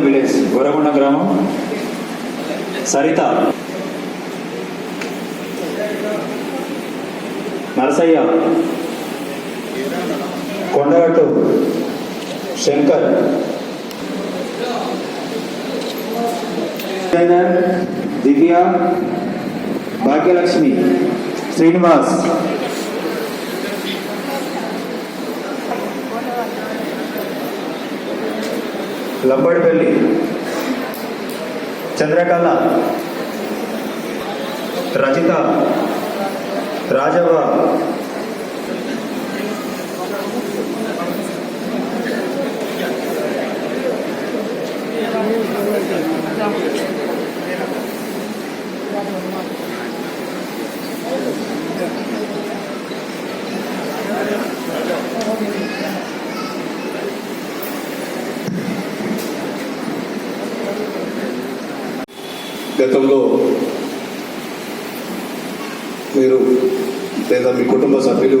Tourism village గొరగొండ గ్రామం. సరిత. నరసయ్య. కొండగట్టు. శంకర్. దివ్య. భాగ్యలక్ష్మి. శ్రీనివాస్. లంబడిపల్లి చంద్రకళ రజిత రాజవ్వ గతంలో మీరు లేదా మీ కుటుంబ సభ్యులు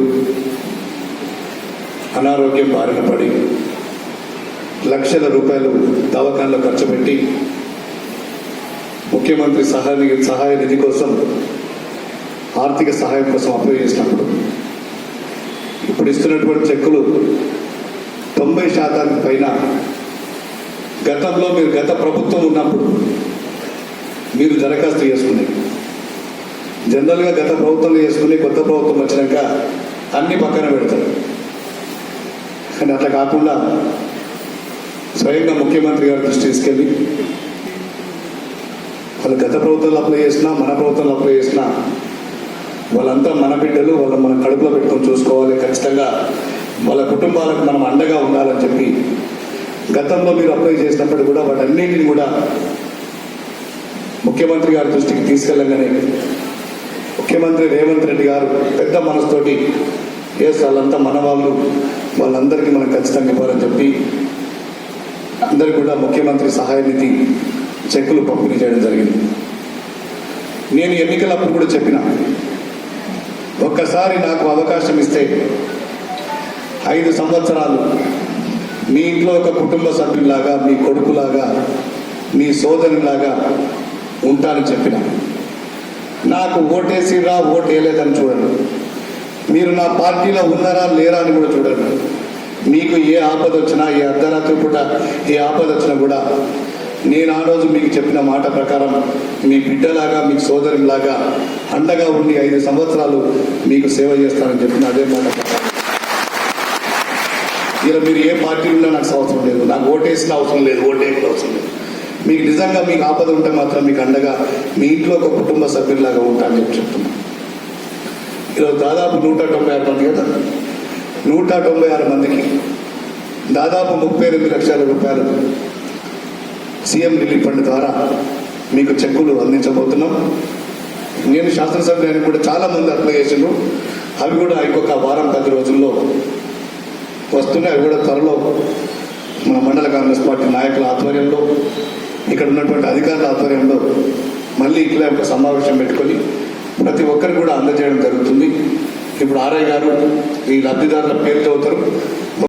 అనారోగ్యం బారిన పడి లక్షల రూపాయలు దవాఖానలో ఖర్చు పెట్టి ముఖ్యమంత్రి సహాయ సహాయ నిధి కోసం ఆర్థిక సహాయం కోసం అప్లై చేసినప్పుడు ఇప్పుడు ఇస్తున్నటువంటి చెక్కులు తొంభై శాతానికి పైన గతంలో మీరు గత ప్రభుత్వం ఉన్నప్పుడు మీరు దరఖాస్తు చేసుకుని జనరల్గా గత ప్రభుత్వంలో చేసుకుని కొత్త ప్రభుత్వం వచ్చినాక అన్ని పక్కన పెడతారు. కానీ అట్లా కాకుండా స్వయంగా ముఖ్యమంత్రి గారి దృష్టి తీసుకెళ్ళి వాళ్ళు గత ప్రభుత్వంలో అప్లై చేసినా మన ప్రభుత్వంలో అప్లై చేసినా వాళ్ళంతా మన బిడ్డలు వాళ్ళ మన కడుపులో పెట్టుకొని చూసుకోవాలి. ఖచ్చితంగా వాళ్ళ కుటుంబాలకు మనం అండగా ఉండాలని చెప్పి గతంలో మీరు అప్లై చేసినప్పుడు కూడా వాటన్నిటిని కూడా ముఖ్యమంత్రి గారి దృష్టికి తీసుకెళ్ళగానే ముఖ్యమంత్రి రేవంత్ రెడ్డి గారు పెద్ద మనసుతోటి ఎస్ వాళ్ళంతా మన వాళ్ళు. వాళ్ళందరికీ మనం ఖచ్చితంగా ఇవ్వాలని చెప్పి అందరికి కూడా ముఖ్యమంత్రి సహాయ నిధి చెక్కులు పంపిణీ చేయడం జరిగింది. నేను ఎన్నికలప్పుడు కూడా చెప్పిన ఒక్కసారి నాకు అవకాశం ఇస్తే ఐదు సంవత్సరాలు మీ ఇంట్లో ఒక కుటుంబ సభ్యులాగా మీ కొడుకులాగా మీ సోదరులాగా ఉంటానని చెప్పిన. నాకు ఓటేసిరా ఓటు వేయలేదని చూడండి మీరు నా పార్టీలో ఉన్నారా లేరా అని కూడా చూడండి మీకు ఏ ఆపద వచ్చినా ఏ అర్ధరాత్రి పూట ఏ ఆపద వచ్చినా కూడా నేను ఆ రోజు మీకు చెప్పిన మాట ప్రకారం మీ బిడ్డలాగా మీకు సోదరులాగా అండగా ఉండి ఐదు సంవత్సరాలు మీకు సేవ చేస్తానని చెప్పిన అదే మాట ప్రకారం. ఇలా మీరు ఏ పార్టీ ఉన్నా నాకు అవసరం లేదు. నాకు ఓటేసిన అవసరం లేదు ఓటేసిన అవసరం లేదు. మీకు నిజంగా మీకు ఆపద ఉంటే మాత్రం మీకు అండగా మీ ఇంట్లో ఒక కుటుంబ సభ్యులాగా ఉంటా అని చెప్పి చెప్తున్నా ఈరోజు దాదాపు నూట తొంభై ఆరు మంది కదా? నూట తొంభై ఆరు మందికి దాదాపు ముప్పై ఎనిమిది లక్షల రూపాయలు సీఎం రిలీఫ్ ఫండ్ ద్వారా మీకు చెక్కులు అందించబోతున్నాం. నేను శాసనసభ్యులకు కూడా చాలా మంది అప్లై చేసిండ్రు. అవి కూడా ఇంకొక వారం పది రోజుల్లో వస్తున్నాయి. అవి కూడా త్వరలో మన మండల కాంగ్రెస్ పార్టీ నాయకుల ఆధ్వర్యంలో ఇక్కడ ఉన్నటువంటి అధికారుల ఆధ్వర్యంలో మళ్ళీ ఇట్లా ఒక సమావేశం పెట్టుకొని ప్రతి ఒక్కరు కూడా అందజేయడం జరుగుతుంది. ఇప్పుడు ఆర్ఐ గారు ఈ లబ్ధిదారుల పేరుతో అవుతారు.